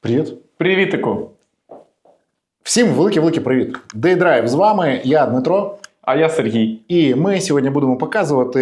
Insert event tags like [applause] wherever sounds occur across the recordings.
Привіт. Привітику! Всім великий-великий привіт. Дейдрайв з вами, я Дмитро. А я Сергій. І ми сьогодні будемо показувати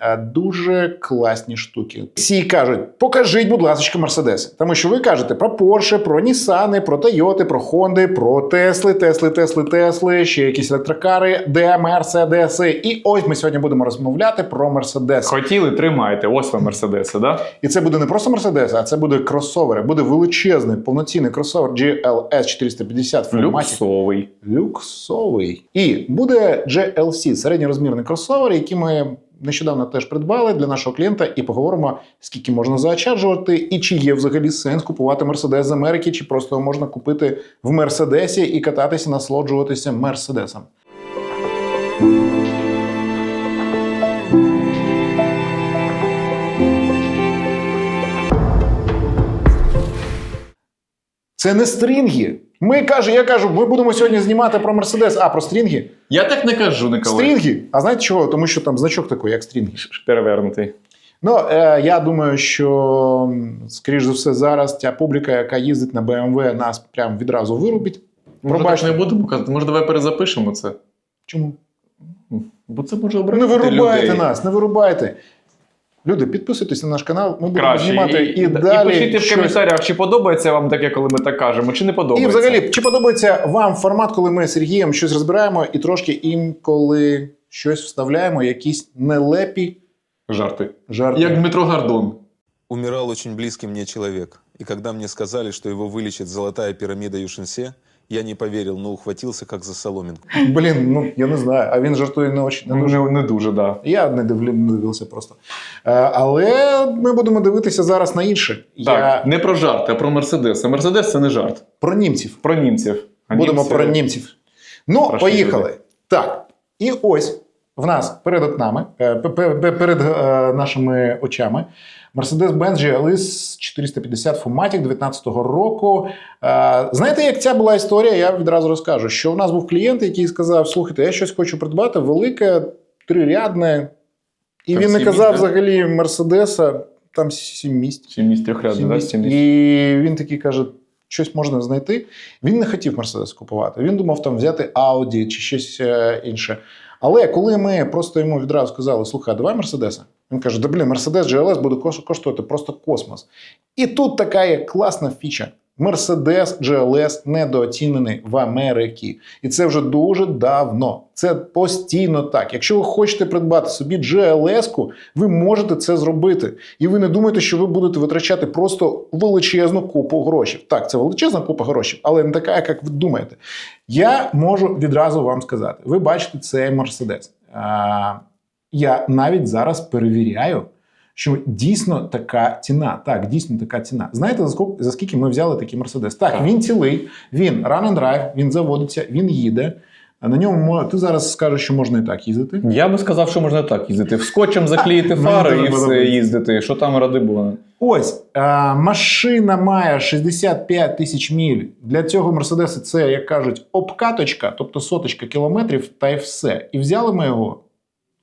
е, дуже класні штуки. Всі кажуть: покажіть, будь ласка, мерседеси. Тому що ви кажете про Порше, про Нісани, про Тойоти, про Хонди, про Тесли, Тесли, Тесли, Тесли, ще якісь електрокари, де Мерседеси. І ось ми сьогодні будемо розмовляти про Мерседеси. Хотіли, тримайте. Ось вам мерседеси, да? І це буде не просто Мерседеси, а це буде кросовери. Буде величезний повноцінний кросовер GLS 450 в форматі Люксовий. люксовий. І буде GLC, середньорозмірний кросовер, який ми нещодавно теж придбали для нашого клієнта, і поговоримо, скільки можна заощаджувати, і чи є взагалі сенс купувати Мерседес з Америки, чи просто можна купити в Мерседесі і кататися, насолоджуватися Мерседесом. Це не стрінги. Ми каже, я кажу, ми будемо сьогодні знімати про Мерседес, а про стрінги. Я так не кажу, Николай. Стрінги. А знаєте чого? Тому що там значок такий, як стрінги. Перевернутий. Ну, е, я думаю, що, скоріш за все, зараз ця публіка, яка їздить на BMW, нас прям відразу вирубить. Може, Пробачте. так не будемо казати? Може, давай перезапишемо це? Чому? Бо це може Не вирубайте людей. нас, не вирубайте. Люди, підписуйтесь на наш канал, ми будемо Краще. знімати і, і, далі. і пишіть в коментарях, чи подобається вам таке, коли ми так кажемо, чи не І подобається. взагалі, чи подобається вам формат, коли ми з Сергієм щось розбираємо і трошки інколи щось вставляємо, якісь нелепі Жарти. жарти. Як Дмитро Гордон. Умирал очень близкий мне человек, и когда мне сказали, что его вылечит золотая пирамида Юшинсе, я не поверил, но ухватился как за соломинку. Блін, ну я не знаю. А він жартує не очень не дуже. Не, не дуже, да. Я не дивлю, не дивився просто. Е, але ми будемо дивитися зараз на інше. Так, Я не про жарти, а про Мерседес. А Мерседес це не жарт. про німців. Про німців. А Будемо німці- про німців. Ну, Страшні поїхали. люди. Так. І ось в нас перед окнами, е, пе- пе- пе- перед е, нашими очами. Mercedes-Benz GLS 450 Fumatic 19-го року. Е, Знаєте, як ця була історія? Я відразу розкажу, що в нас був клієнт, який сказав: слухайте, я щось хочу придбати, велике, трирядне. І Так, він не казав да? взагалі Мерседеса, там сім місць. Сім місць трьохрядний, Сім да? Сім місць. І він такий каже: щось можна знайти. Він не хотів Мерседес купувати. Він думав там взяти Audi чи щось е, інше. Але коли ми просто йому відразу сказали: слухай, давай Мерседеса. Він каже: да блін, Мерседес GLS буде коштувати просто космос. І тут така є класна фіча. Мерседес GLS недооцінений в Америці. І це вже дуже давно. Це постійно так. Якщо ви хочете придбати собі GLS-ку, ви можете це зробити. І ви не думаєте, що ви будете витрачати просто величезну купу грошей. Так, це величезна купа грошей, але не така, як ви думаєте. Я можу відразу вам сказати: ви бачите цей Мерседес. А, Я навіть зараз перевіряю, що дійсно така ціна. Так, дійсно така ціна. Знаєте, за скільки, за скільки ми взяли такий Мерседес? Так, Так. він цілий, він run and drive, він заводиться, він їде. А на ньому ти зараз скажеш, що можна і так їздити. Я би сказав, що можна так їздити. Скотчем заклеїти [laughs] фари і все їздити. Що там ради було? Ось е, машина має 65 тисяч міль. Для цього Мерседеса це, як кажуть, обкаточка, тобто соточка кілометрів, та й все. І взяли ми його.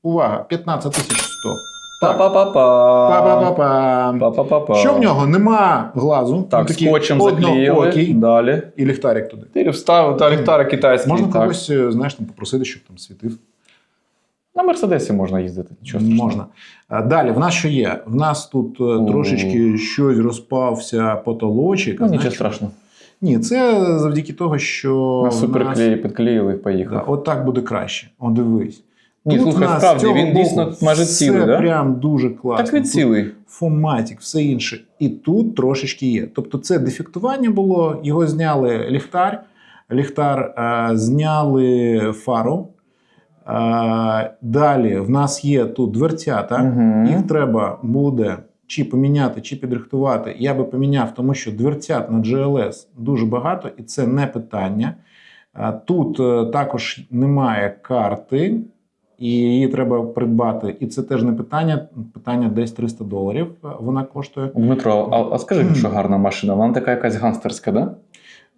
Увага, 15 тисяч 100. Так. Па-па-па-па. Па-па-па-па. Па-па-па-па. Що в нього? Нема глазу. Так, такий скотчем заклеїли. Далі. І ліхтарик туди. Ти встав та ліхтара китайський. Можна так. когось, е, знаєш, там попросити, щоб там світив. На Мерседесі можна їздити. Нічого страшного. Можна. Далі, в нас що є? В нас тут е, трошечки щось розпався потолочок. Ну, нічого страшного. Ні, це завдяки того, що На суперклеї підклеїли і Да, поїхав. от так буде краще. О, дивись. Ні, Тут слухай, нас справді, він дійсно майже цілий, да? прям дуже класно. Так він цілий. Фоматік, все інше. І тут трошечки є. Тобто це дефектування було, його зняли ліхтар, ліхтар е, зняли фару. Е, далі в нас є тут дверцята. Мгм. Їх треба буде чи поміняти, чи підрихтувати. Я би поміняв, тому що дверцят на GLS дуже багато, і це не питання. А Тут е, також немає карти, і її треба придбати. І це теж не питання. Питання десь 300 доларів е, вона коштує. Дмитро, а, а скажи, що гарна машина? Вона така якась гангстерська, да?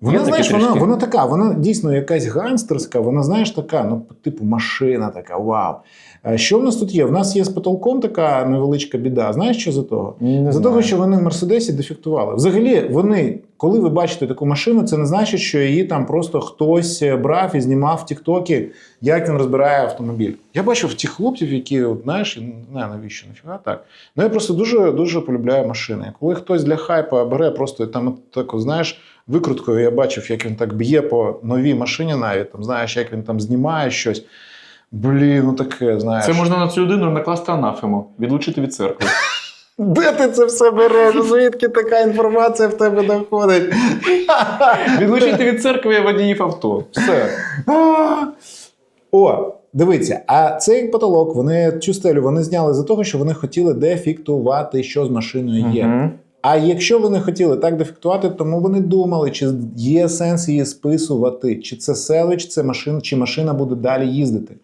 Вона, Є знаєш, вона, вона така, вона дійсно якась ганстерська, вона, знаєш, така, ну, типу, машина така, вау. А Що в нас тут є? В нас є з потолком така невеличка біда. Знаєш, що за того? Не За знаю. того, що вони в Мерседесі дефектували. Взагалі, вони, коли ви бачите таку машину, це не значить, що її там просто хтось брав і знімав в Тіктокі, як він розбирає автомобіль. Я бачив тих хлопців, які, от, знаєш, не навіщо нафіга так. Ну я просто дуже дуже полюбляю машини. Коли хтось для хайпа бере просто там так, знаєш, викруткою, я бачив, як він так б'є по новій машині, навіть там знаєш, як він там знімає щось. Блін, ну таке, знаєш. Це можна на цю людину накласти анафему, відлучити від церкви. [laughs] Де ти це все береш? Звідки така інформація в тебе доходить? [laughs] Відлучити від церкви водіїв авто. Все. [gasps] О, дивіться, а цей потолок, вони цю стелю вони зняли за того, що вони хотіли дефіктувати, що з машиною є. А якщо вони хотіли так дефектувати, тому вони думали, чи є сенс її списувати, чи це селич, це машина, чи машина буде далі їздити.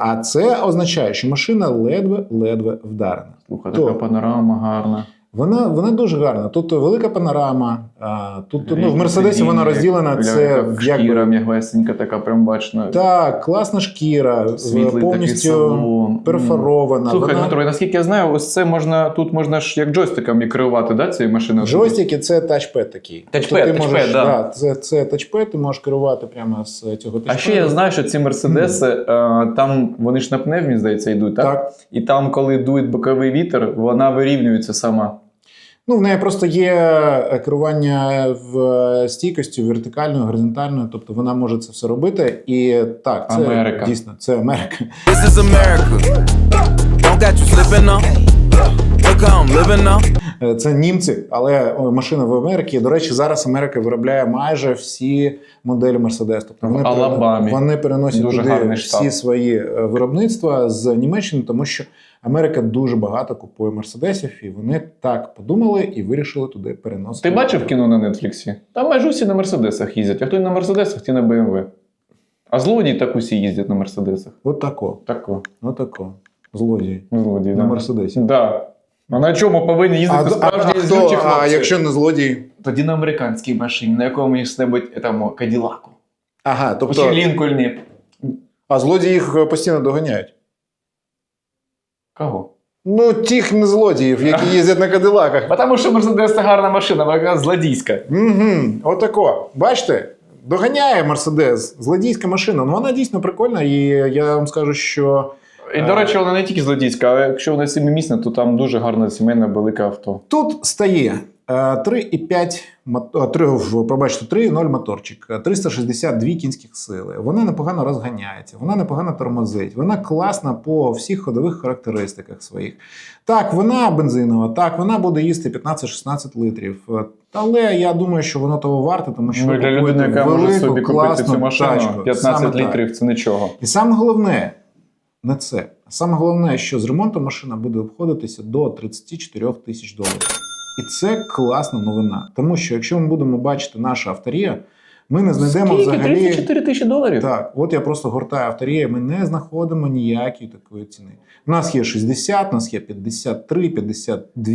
А це означає, що машина ледве-ледве вдарена. Слухай, То. така панорама гарна. Вона, вона дуже гарна. Тут велика панорама. А, тут ну, в Мерседесі вона розділена. Це якби шкіра м'ягесенька, така прям бачна. Так, класна шкіра, Світлий повністю перфорована. Слухай, Вона... Дмитро, наскільки я знаю, ось це можна тут можна ж як джойстиком і керувати, да, цією машиною? Джойстики це тачпед такий. Тачпед, ти тачпед, можеш, да. це, це тачпед, ти можеш керувати прямо з цього тачпеду. А ще я знаю, що ці мерседеси, е, там вони ж на пневмі, здається, йдуть, так? Так. І там, коли дує боковий вітер, вона вирівнюється сама. Ну, в неї просто є е, керування в стійкості вертикальною, горизонтальною, тобто вона може це все робити. І так, це Америка. дійсно це Америка. This is America. Don't got you slipping up. Е, Це німці, але машина в Америці. До речі, зараз Америка виробляє майже всі моделі Мерседес. Тобто вони, Алабамі. вони переносять Дуже туди всі штат. свої е, виробництва з Німеччини, тому що Америка дуже багато купує мерседесів, і вони так подумали і вирішили туди переносити. Ти бачив кіно на Нетфліксі? Там майже усі на мерседесах їздять, а хто на мерседесах, ті на БМВ. А злодії так усі їздять на мерседесах. От тако, Тако. от тако. Злодії Злодії, на да. Мерседесі. Да. А на чому повинні їздити справжні злючі хлопці? не злодії? Тоді на американській машині, на якомусь-небудь там, Каділаку. Ага, Тобто... Чи Лінкольні. а злодії їх е, постійно доганяють. Кого? Ну, тих не злодіїв, які [laughs] їздять на кадилаках. Тому що Мерседес це гарна машина, вона злодійська. Угу, отако. Бачите? Доганяє Мерседес, злодійська машина. Ну вона дійсно прикольна, і я вам скажу, що І, до речі, вона не тільки злодійська, а якщо вона сімимісна, то там дуже гарне сімейне велике авто. тут стає е, 3,5 мото- а, 3, в- пробачте, 3,0 моторчик, е, 362 кінських сили. Вона непогано розганяється, вона непогано тормозить, вона класна по всіх ходових характеристиках своїх. Так, вона бензинова, так, вона буде їсти 15-16 літрів. Е, Але я думаю, що воно того варте, тому що Ну, для людини, яка може собі купити цю машину, тачку. 15 Саме так. літрів це нічого. І саме головне не це. Саме головне, що з ремонту машина буде обходитися до 34 тисяч доларів. І це класна новина. Тому що якщо ми будемо бачити наша авторія, ми не знайдемо Скільки? взагалі. 34 тисячі доларів? Так, от я просто гортаю авторія, ми не знаходимо ніякої такої ціни. У нас є 60, у нас є 53, 52,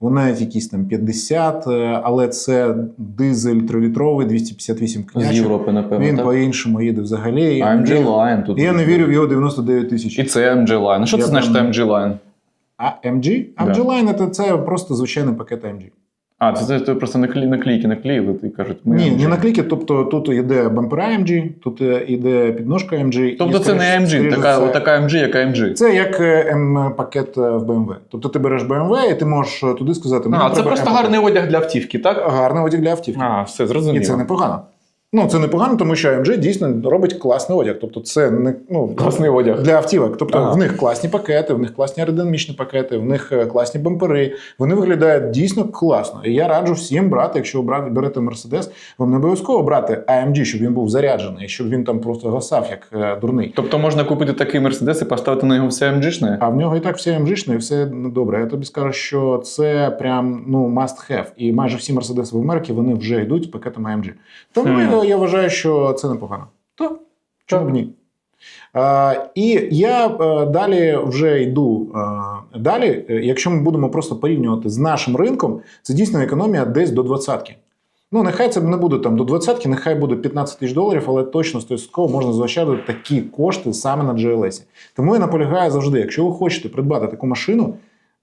у навіть якісь там 50, е, але це дизель 3-літровий, 258 З. Європи, напевно. Він так? по-іншому їде взагалі. AMG І- Line тут. я не вірю в його 99 тисяч. І це AMG Line. Що Я це значить AMG Line? А MG? MG Line це, це просто звичайний пакет AMG. А, це, це, це просто наклі, наклейки наклеїли і кажуть, ми Ні, не наклейки, тобто тут йде бампера AMG, тут е, йде підножка MG. Тобто і, це не MG, така, це- така MG, як MG. Це як е, М-пакет е, в BMW. Тобто ти береш BMW і ти можеш е, туди сказати, А, це просто гарний одяг для автівки, так? гарний одяг для автівки. А, все, І зрозуміло. це непогано. Ну, це непогано, тому що AMG дійсно робить класний одяг. Тобто, це не ну, Класний одяг. для автівок. Тобто Ага. в них класні пакети, в них класні аеродинамічні пакети, в них е, класні бампери. Вони виглядають дійсно класно. І я раджу всім брати, якщо ви берете Mercedes, вам не обов'язково брати AMG, щоб він був заряджений, щоб він там просто гасав як е, дурний. Тобто можна купити такий Мерседес і поставити на його все AMG-шне? А в нього і так все AMG-шне, і все ну, добре. Я тобі скажу, що це прям ну must have. І майже всі Mercedes в Америці вони вже йдуть з пакетом AMG. Тому Хм. я, вважаю, що це непогано. То чому б ні? А, і я е, далі вже йду е, далі. Е, Якщо ми будемо просто порівнювати з нашим ринком, це дійсно економія десь до двадцятки. Ну, нехай це не буде там до 20, нехай буде 15 тисяч доларів, але точно 100% можна заощадити такі кошти саме на GLS. Тому я наполягаю завжди, якщо ви хочете придбати таку машину,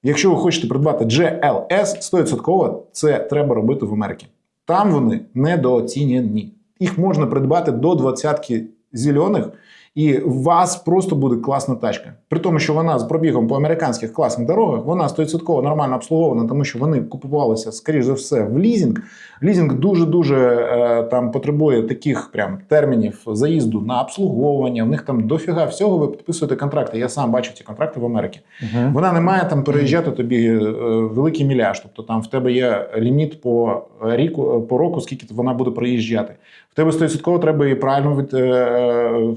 якщо ви хочете придбати GLS, 100% це треба робити в Америці. Там вони недооцінені. Їх можна придбати до 20 зелених, і у вас просто буде класна тачка. При тому, що вона з пробігом по американських класних дорогах, вона 100% нормально обслугована, тому що вони купувалися, скоріш за все, в лізінг. Лізінг дуже-дуже е, там потребує таких прям термінів заїзду на обслуговування. В них там дофіга всього. Ви підписуєте контракти. Я сам бачив ці контракти в Америці. Вона не має там переїжджати тобі е, великий міляж. Тобто там в тебе є ліміт по ріку по року, скільки вона буде проїжджати. В тебе 100% треба її правильно від, е, е,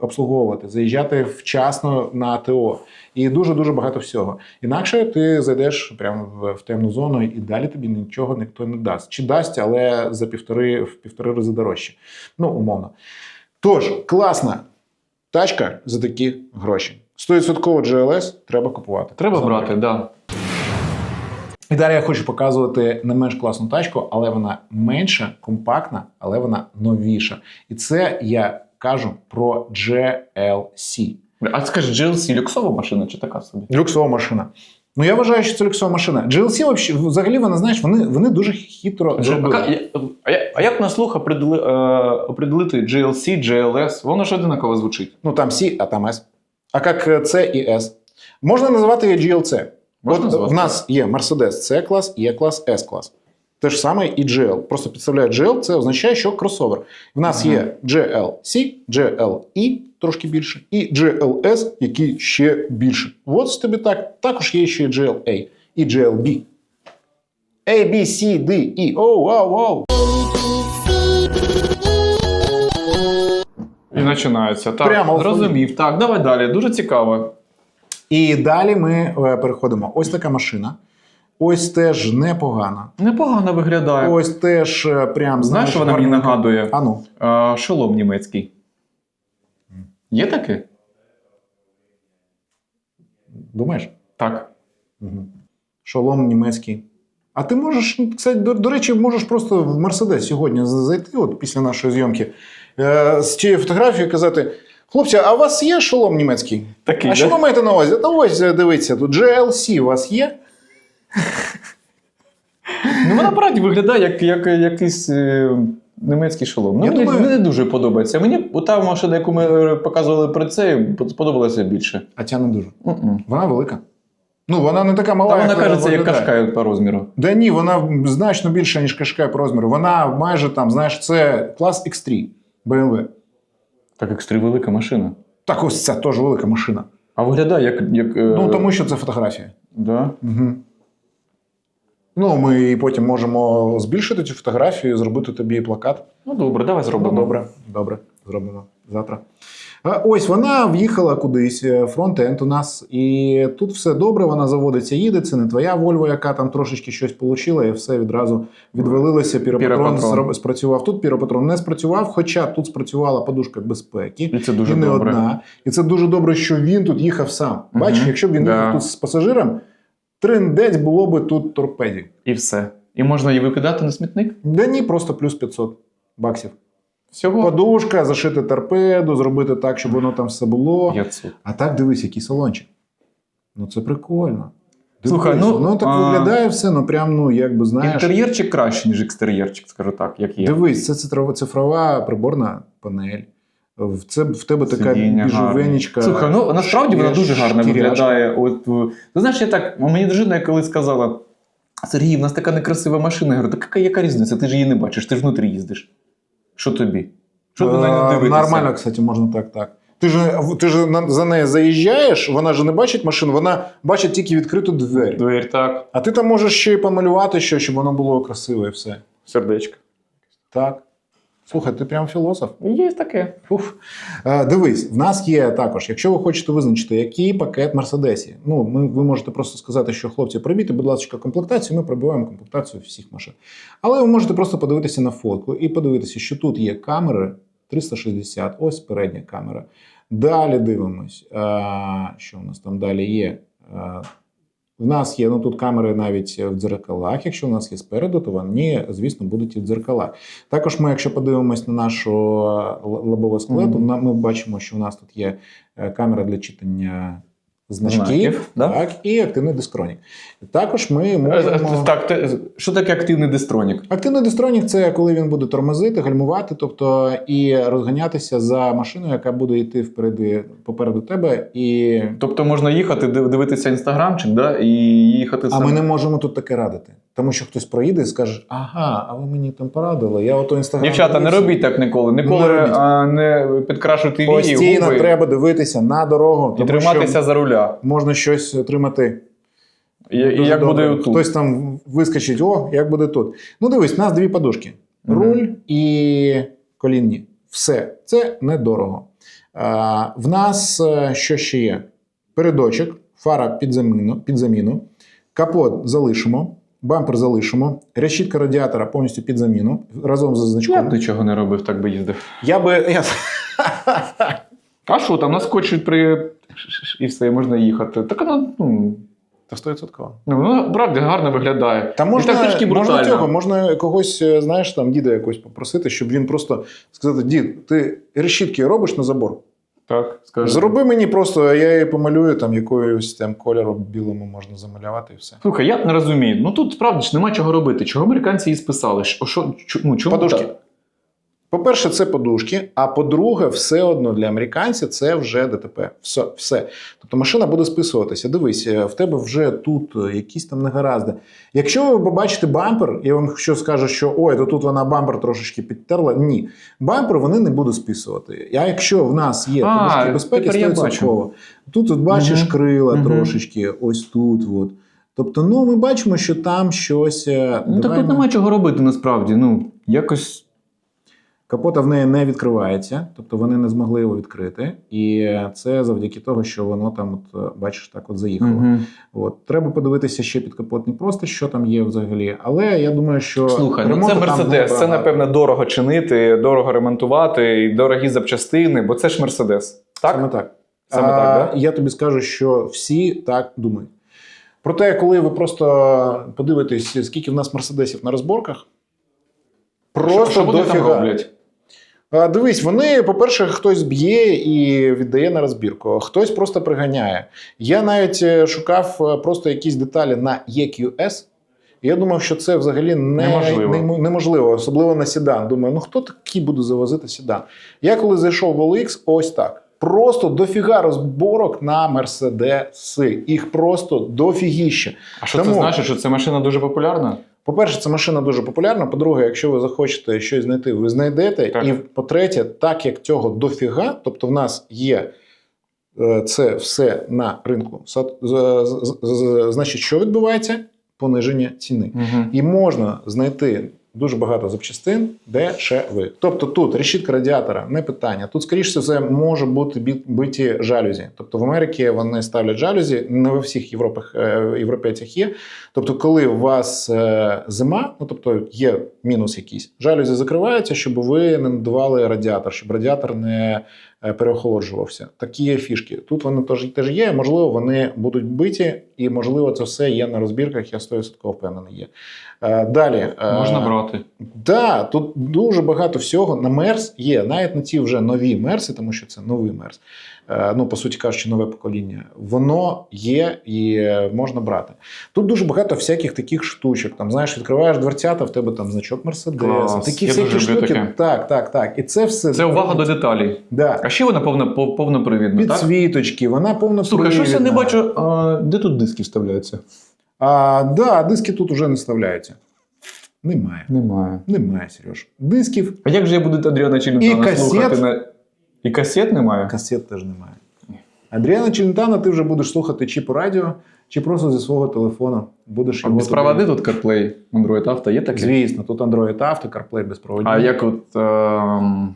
обслуговувати, заїжджати вчасно на АТО. І дуже дуже багато всього. Інакше ти зайдеш прямо в, в темну зону, і далі тобі нічого ніхто не дасть. Чи дасть, але за півтори в півтори рази дорожче. Ну, умовно. Тож, класна тачка за такі гроші. 100% GLS треба купувати. Треба брати, так. Да. І далі я хочу показувати не менш класну тачку, але вона менша, компактна, але вона новіша. І це я кажу про GLC. А скажи, GLC люксова машина чи така собі? Люксова машина. Ну я вважаю, що це люксова машина. GLC взагалі, вона, знаєш, вони, вони дуже хитро А, зробили. а, а як на слух оприділи, е, определити GLC, GLS? Воно ж одинаково звучить. Ну там C, а там S. А як C і S? Можна називати її GLC. Можна От назвати? в нас є Mercedes C-клас, є клас S-клас. Те ж саме і GL. Просто підставляють GL, це означає, що кросовер. В нас Ага. є GLC, GLE, трошки більше, і GLS, який ще більше. От тобі так. Також є ще GLA і GLB. A, B, C, D, E. Оу, оу, оу. І починається. Так, Прямо зрозумів. Так, давай далі. Дуже цікаво. І далі ми е, переходимо. Ось така машина. Ось теж непогана. Непогано виглядає. Ось теж е, прям Знаєш, що вона мені нагадує? А ну. А, шолом німецький. Є таке? Думаєш? Так. Угу. Шолом німецький. А ти можеш, кстати, до, до речі, можеш просто в Мерседес сьогодні зайти, от після нашої зйомки, е, з цією фотографією казати: хлопці, а у вас є шолом німецький? Такий, а що ви маєте на увазі? Та ось е, дивіться, тут GLC у вас є? Ну, вона правді виглядає як, як якийсь е, німецький шолом. Ну, Я мені, думаю- мені не дуже подобається. Мені та машина, яку ми е, показували при цей, сподобалася більше. А ця не дуже. М-м. Вона велика. Ну, вона не така мала. Та вона як кажеться, як виглядає. кашка по розміру. Да ні, вона значно більша, ніж Qashqai по розміру. Вона майже там, знаєш, це клас X3 BMW. Так як стри велика машина. Так ось це теж велика машина. А виглядає як. як е, Ну, тому що це фотографія. да? Угу. Ну, ми і потім можемо збільшити цю фотографію, зробити тобі плакат. ну добре, давай зробимо. Ну, добре, добре, зробимо завтра. Ось вона в'їхала кудись, е, фронт-енд у нас, і тут все добре, вона заводиться, їде. Це не твоя Вольво, яка там трошечки щось получила, і все відразу відвалилося. Піропатрон Піропатрон. спрацював. Тут піропатрон не спрацював, хоча тут спрацювала подушка безпеки. І це дуже і не добре. одна. І це дуже добре, що він тут їхав сам. Бачиш, якщо б він Да. їхав тут з пасажиром, триндець було би тут торпедів. І все. І можна її викидати на смітник? Да ні, просто плюс 500 баксів. Всього Подушка, зашити торпеду, зробити так, щоб воно там все було. 500. А так дивись, який салончик. Ну це прикольно. Слухай, ну, воно так а- виглядає все, ну прям, ну якби знаєш. Інтер'єрчик краще, ніж екстер'єрчик, скажу так, як є. Дивись, це цифрова, цифрова приборна панель. В, це, в тебе така біжовенічка. Слухай, ну насправді вона дуже гарно виглядає. От, е, ти знаєш, я так, мені дружина коли сказала: Сергій, в нас така некрасива машина. Я говорю, так яка, яка різниця? Ти ж її не бачиш, ти ж внутрі їздиш. Що тобі? Що ти на неї Е, дивитися? Нормально, кстати, можна так, так. Ти ж, ти ж за нею заїжджаєш, вона ж не бачить машину, вона бачить тільки відкриту двері. Двері так, А ти там можеш ще й помалювати що, щоб воно було красиве і все. сердечко. Так. Слухай, ти прям філософ. Є таке. Уф. Е, дивись, в нас є також, якщо ви хочете визначити, який пакет Мерседесі. Ну, ми, ви можете просто сказати, що хлопці, пробійте, будь ласка, комплектацію, ми пробиваємо комплектацію всіх машин. Але ви можете просто подивитися на фотку і подивитися, що тут є камери 360, ось передня камера. Далі дивимось, е, що у нас там далі є. Е, В нас є ну тут камери навіть в дзеркалах. Якщо в нас є спереду, то вони, звісно, будуть і в дзеркалах. Також ми, якщо подивимось на нашу лобову склету, Мгм. на- ми бачимо, що у нас тут є е, камера для читання значків, Знаків, да? так, і активний дистронік. Також ми Е, можемо. Так, те- що таке активний дистронік? Активний дистронік це коли він буде тормозити, гальмувати, тобто і розганятися за машиною, яка буде йти впереди попереду тебе. І... Тобто можна їхати, див- дивитися інстаграмчик, да, і їхати А сам. ми не можемо тут таке радити. Тому що хтось проїде і скаже: ага, а ви мені там порадили. Я ото інстаграм. Дівчата, не робіть так ніколи. Ніколи Не а, не підкрашуйте вії, Постійно губи треба дивитися на дорогу, і тому триматися що за руля. можна щось отримати. І, і як добре. буде тут. Хтось там вискочить, о, як буде тут. Ну, дивись, у нас дві подушки: руль і колінні. Все, це недорого. А, в нас е, що ще є? Передочок, фара під заміну, під заміну, капот залишимо, бампер залишимо, решітка радіатора повністю під заміну разом з Я значком. б нічого не робив, так би їздив. Я би. Я... [laughs] А що там, наскочують при. І все, можна їхати. Так воно, ну, Та 100%. ну, воно правда гарно виглядає. Та можна, і так трішки можна цього, можна когось, е, знаєш, там діда якось попросити, щоб він просто сказати: дід, ти решітки робиш на забор? Так, скажи. Зроби мені просто, я її помалюю там якоюсь там кольором білому можна замалювати і все. Слухай, я не розумію. Ну тут справді ж нема чого робити. Чого американці її списали? Що, що, ну, чому Подушки. так? По-перше, це подушки, а по-друге, все одно для американців це вже ДТП. Все, все. Тобто машина буде списуватися. Дивись, е, в тебе вже тут е, якісь там негаразди. Якщо ви побачите бампер, я вам що скажу, що ой, то тут вона бампер трошечки підтерла. Ні, бампер вони не будуть списувати. А якщо в нас є А, подушки безпеки, 100%. Тут от бачиш Мгм. крила Мгм. трошечки, ось тут. От. Тобто, ну ми бачимо, що там щось. е, Ну так тут ми- нема чого робити насправді. Ну, якось. Капота в неї не відкривається, тобто вони не змогли його відкрити. І це завдяки того, що воно там, от, е, бачиш, так от заїхало. Мгм. От. Треба подивитися ще підкапотний простір, що там є взагалі. Але я думаю, що Слухай, ну це Мерседес. Це, напевно, дорого чинити, дорого ремонтувати, і дорогі запчастини, бо це ж Мерседес. Так? Саме так. Саме а, так, да? Я тобі скажу, що всі так думають. Проте, коли ви просто подивитесь, скільки в нас мерседесів на розборках, просто що, що вони там роблять? Дивись, вони, по-перше, хтось б'є і віддає на розбірку, хтось просто приганяє. Я навіть е, шукав е, просто якісь деталі на EQS. Я думав, що це взагалі не, Неможливо. неможливо, особливо на седан. Думаю, ну хто такий буде завозити седан? Я коли зайшов в OLX, ось так. Просто дофіга розборок на мерседеси. Їх просто дофігіще. А що Тому- це значить, що ця машина дуже популярна? По-перше, ця машина дуже популярна. По-друге, якщо ви захочете щось знайти, ви знайдете. Так. І по-третє, так як цього дофіга, тобто в нас є е, це все на ринку. Значить, що відбувається? Пониження ціни. Угу. І можна знайти дуже багато запчастин дешевих. Тобто тут решітка радіатора не питання. Тут, скоріше все, може бути биті жалюзі. Тобто в Америці вони ставлять жалюзі, не во всіх Європах, е, європейцях є. Тобто, коли у вас е, зима, ну тобто є мінус якийсь, жалюзі закриваються, щоб ви не надували радіатор, щоб радіатор не е, переохолоджувався. Такі є фішки. Тут вони теж є. Можливо, вони будуть биті, і можливо, це все є на розбірках. Я 100% впевнений є. Е, Далі е, Можна брати. Да, тут дуже багато всього на Мерс є. Навіть на ті вже нові Мерси, тому що це новий Мерс. Е, Ну, по суті кажучи, нове покоління. Воно є і можна брати. Тут дуже багато всяких таких штучок. Там, знаєш, відкриваєш дверцята, в тебе там значок Мерседес. Такі Я всякі штуки. таке. Так, так, так. І це все Це увага до деталей. да. А ще вона повно, пов- повнопривідна, так? підсвіточки, вона повно Слухай, щось я не бачу, а, де тут диски вставляються? А, да, диски тут уже не вставляються. Немає. Немає. Немає, Сереж. Дисків, А як же я буду Адріана Челентана касет? слухати на. І касет немає? Касет теж немає. Адріана Челентана ти вже будеш слухати чи по радіо, чи просто зі свого телефону. Будеш А його без туди- тут CarPlay, Android Auto є таке? Звісно, тут Android Auto, CarPlay безпроводні. А як от, ем,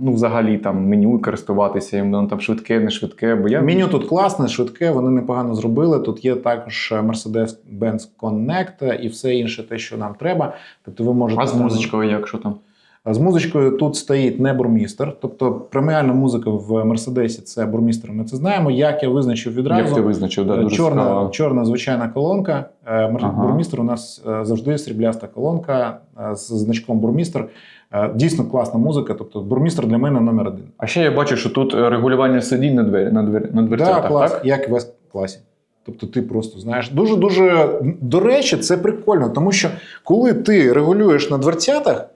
ну, взагалі там меню користуватися, їм воно там швидке, не швидке, бо я. Меню тут класне, швидке, вони непогано зробили. Тут є також Mercedes-Benz Connect і все інше, те, що нам треба. Тобто ви можете А з музичкою як що там? З музичкою тут стоїть не бурмістр, тобто преміальна музика в Мерседесі це бурмістр. Ми це знаємо. Як я визначив відразу, Як ти визначив? Да, Е, дуже чорна, цікаво. чорна звичайна колонка. Е, Ага. У нас е, завжди срібляста колонка е, з значком бурмістр. Е, Дійсно класна музика. Тобто бурмістр для мене номер один. А ще я бачу, що тут е, регулювання сидінь на двері на двері на дверцятах, Да, клас, так? як в класі. Тобто ти просто знаєш. Дуже дуже до речі, це прикольно, тому що коли ти регулюєш на дверцятах,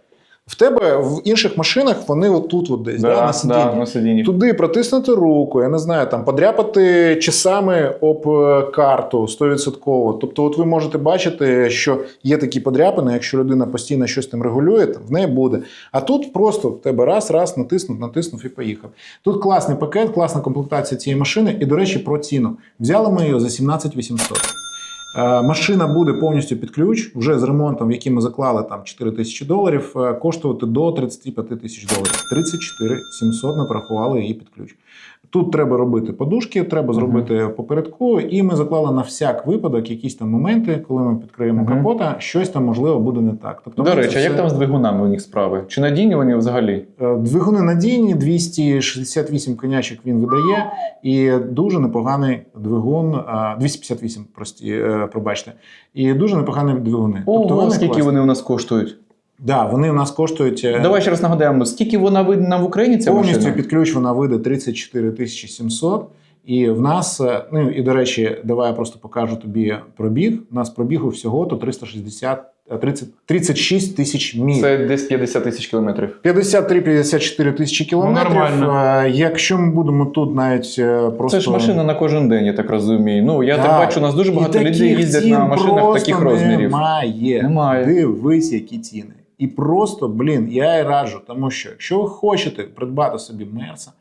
в тебе в інших машинах вони отут от десь да, на сидінні. да, на сидінні. Туди протиснути руку, я не знаю, там подряпати часами об е, карту 100%. Тобто, от ви можете бачити, що є такі подряпини, якщо людина постійно щось там регулює, в неї буде. А тут просто в тебе раз, раз натиснув, натиснув і поїхав. Тут класний пакет, класна комплектація цієї машини. І, до речі, про ціну. Взяли ми її за 17 800. Е, Машина буде повністю під ключ, вже з ремонтом, який ми заклали там 4 тисячі доларів, е, коштувати до 35 тисяч доларів. 34 700 ми порахували її під ключ. Тут треба робити подушки, треба зробити попередку, і ми заклали на всяк випадок якісь там моменти, коли ми підкриємо Мгм. капота, щось там можливо буде не так. Тобто, До речі, а як все- там з двигунами у них справи? Чи надійні вони взагалі? Е, Двигуни надійні, 268 конячок він видає, і дуже непоганий двигун, е, 258, прості, е, пробачте, і дуже непогані двигуни. Ого, вони скільки класні. вони у нас коштують? Да, вони у нас коштують е, Давай ще раз нагадаємо, скільки вона вийде нам в Україні ця повністю машина? під ключ. Вона вийде 34 тисячі 700. І в нас, е, ну і до речі, давай я просто покажу тобі пробіг. У нас пробігу всього то 360, е, 30, 36 тисяч міль. Це десь 50 тисяч кілометрів. 53-54 тисячі кілометрів. Ну, нормально. Е, Якщо ми будемо тут навіть просто Це ж машина на кожен день, я так розумію. Ну я так, Так. бачу, у нас дуже багато людей їздять на машинах таких розмірів. Немає. Немає. Дивись, які ціни. І просто, блін, я і раджу, тому що якщо ви хочете придбати собі мерса,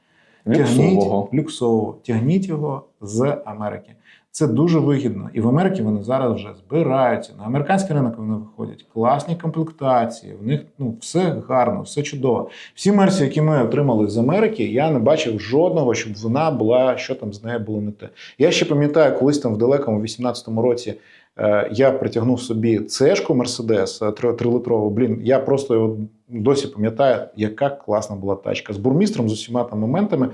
Люксового. тягніть люксового, тягніть його з Америки. Це дуже вигідно. І в Америці вони зараз вже збираються. На американський ринок вони виходять. Класні комплектації. В них ну, все гарно, все чудово. Всі мерсі, які ми отримали з Америки, я не бачив жодного, щоб вона була, що там з нею було не те. Я ще пам'ятаю, колись там в далекому 18-му році е, я притягнув собі цешку Мерседес е, три- трилитрову. Блін, я просто його досі пам'ятаю, яка класна була тачка з бурмістром, з усіма там моментами.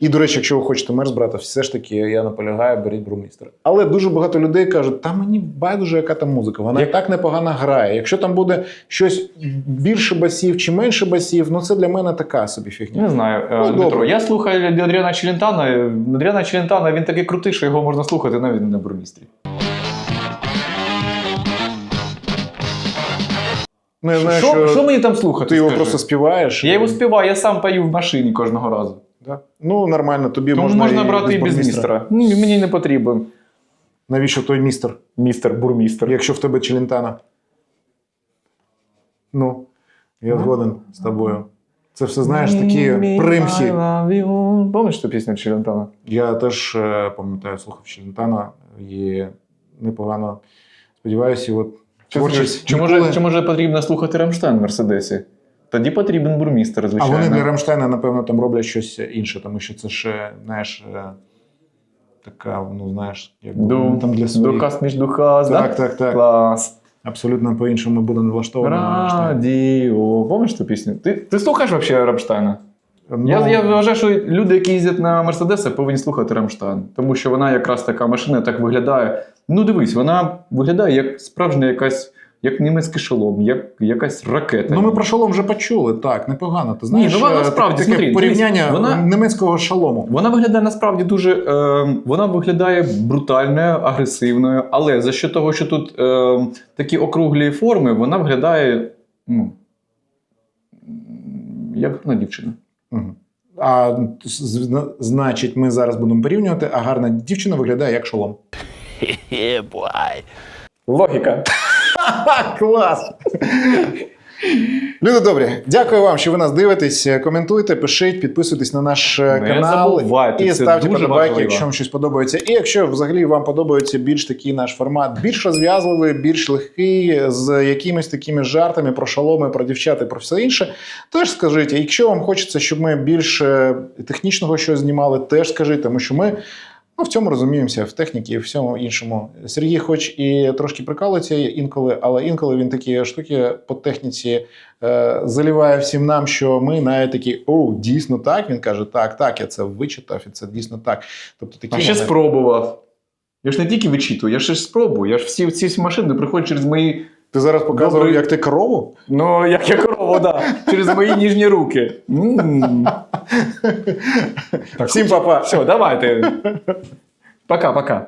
І, до речі, якщо ви хочете мерс брати, все ж таки я наполягаю, беріть бурмістр. Але дуже багато людей кажуть, та мені байдуже, яка там музика. Вона і так непогано грає. Якщо там буде щось більше басів чи менше басів, ну це для мене така собі фігня. Не знаю, е, Ну, Дмитро. добре. Я слухаю Адріана Челентана. Адріана Челентана він такий крутий, що його можна слухати навіть на бурмістрі. Ну, я знаю, Що, що, що мені там слухати? ти його скажи? просто співаєш. Я його співаю, я сам пою в машині кожного разу. Да. Ну, нормально, тобі Тому можна, можна, брати і без містера. Ну, Мені не потрібен Навіщо той містер, містер бурмістер. якщо в тебе челентана? Ну, я Ну. згоден з тобою. Це все, знаєш, такі примхи. Помниш ту пісню Челентана? Я теж е, пам'ятаю, слухав Челентана і непогано. Сподіваюся, от творчість. чи, ніколи- може, чи може потрібно слухати Рамштайн в Мерседесі? Тоді потрібен бурмістер, А звичайно. вони для Рамштайна, напевно, там роблять щось інше, тому що це ж, знаєш, е, така, ну знаєш, як ну, там для своїх. Духас між Духас, Так, да? так, так. Клас. Абсолютно по-іншому буде. Рамштайн. Радіо. Помниш ту пісню? Ти, ти слухаєш взагалі Рамштайна? Ну, Я, я вважаю, що люди, які їздять на Мерседеси, повинні слухати Рамштайн. Тому що вона якраз така машина так виглядає. Ну дивись, вона виглядає як справжня якась, як німецький шолом, як якась ракета. Ну, ми про шолом вже почули, так, непогано. Ти знаєш, ну, вона е, насправді, таке смотри, порівняння дивись, вона- німецького шолому. Вона виглядає насправді дуже. Е, вона виглядає брутальною, агресивною, але за що того, що тут е, такі округлі форми, вона виглядає. Ну, як гарна дівчина. А значить, ми зараз будемо порівнювати, а гарна дівчина виглядає як шолом. [laughs] Логіка. Ха, [laughs] клас! Люди добрі, дякую вам, що ви нас дивитесь. Коментуйте, пишіть, підписуйтесь на наш е, Не канал забувайте, і це ставте дуже подобайки, важливо. якщо вам щось подобається. І якщо взагалі вам подобається більш такий наш формат, більш розв'язливий, більш легкий, з якимись такими жартами про шаломи, про дівчат і про все інше, теж скажіть. Якщо вам хочеться, щоб ми більш е, технічного щось знімали, теж скажіть, тому що ми. Ну, в цьому розуміємося, в техніці і в всьому іншому. Сергій, хоч і трошки прикалується інколи, але інколи він такі штуки по техніці е, заліває всім нам, що ми навіть такі, о, дійсно так. Він каже, так, так, я це вичитав, і це дійсно так. Тобто такі А ще моменти. спробував. Я ж не тільки вичитую, я ще ж спробую. Я ж всі ці машини приходять через мої. Ти зараз показував, Добре. як ти корову? Ну, як я корова, да. Через мої ніжні руки. М. Всім папа. Все, давайте. Пока-пока.